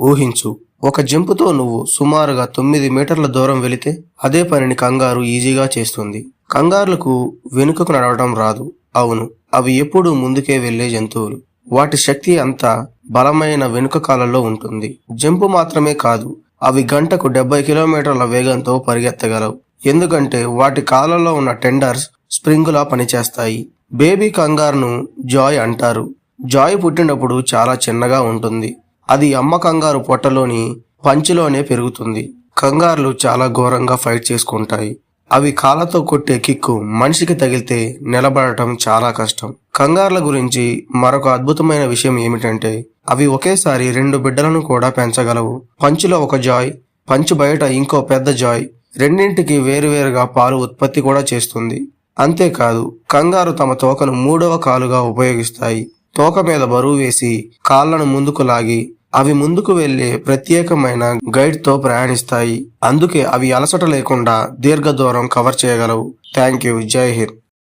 ఊహించు ఒక జంపుతో నువ్వు సుమారుగా తొమ్మిది మీటర్ల దూరం వెళితే అదే పనిని కంగారు ఈజీగా చేస్తుంది. కంగారులకు వెనుకకు నడవడం రాదు. అవును అవి ఎప్పుడూ ముందుకే వెళ్ళే జంతువులు. వాటి శక్తి అంతా బలమైన వెనుక కాలంలో ఉంటుంది. జంపు మాత్రమే కాదు అవి గంటకు డెబ్బై కిలోమీటర్ల వేగంతో పరిగెత్తగలవు. ఎందుకంటే వాటి కాలలో ఉన్న టెండర్స్ స్ప్రింగులా పనిచేస్తాయి. బేబీ కంగారును జాయ్ అంటారు. జాయ్ పుట్టినప్పుడు చాలా చిన్నగా ఉంటుంది. అది అమ్మ కంగారు పొట్టలోని పంచిలోనే పెరుగుతుంది. కంగారులు చాలా ఘోరంగా ఫైట్ చేసుకుంటాయి. అవి కాళ్ళతో కొట్టే కిక్కు మనిషికి తగిలితే నిలబడటం చాలా కష్టం. కంగారుల గురించి మరొక అద్భుతమైన విషయం ఏమిటంటే అవి ఒకేసారి రెండు బిడ్డలను కూడా పెంచగలవు. పంచులో ఒక జాయ్ పంచు బయట ఇంకో పెద్ద జాయ్ రెండింటికి వేరువేరుగా పాలు ఉత్పత్తి కూడా చేస్తుంది. అంతేకాదు కంగారు తమ తోకను మూడవ కాలుగా ఉపయోగిస్తాయి. తోక మీద బరువు వేసి కాళ్ళను ముందుకు లాగి అవి ముందుకు వెళ్ళే ప్రత్యేకమైన గైడ్తో ప్రయాణిస్తాయి. అందుకే అవి అలసట లేకుండా దీర్ఘ దూరం కవర్ చేయగలవు. థ్యాంక్ యూ జై హింద్.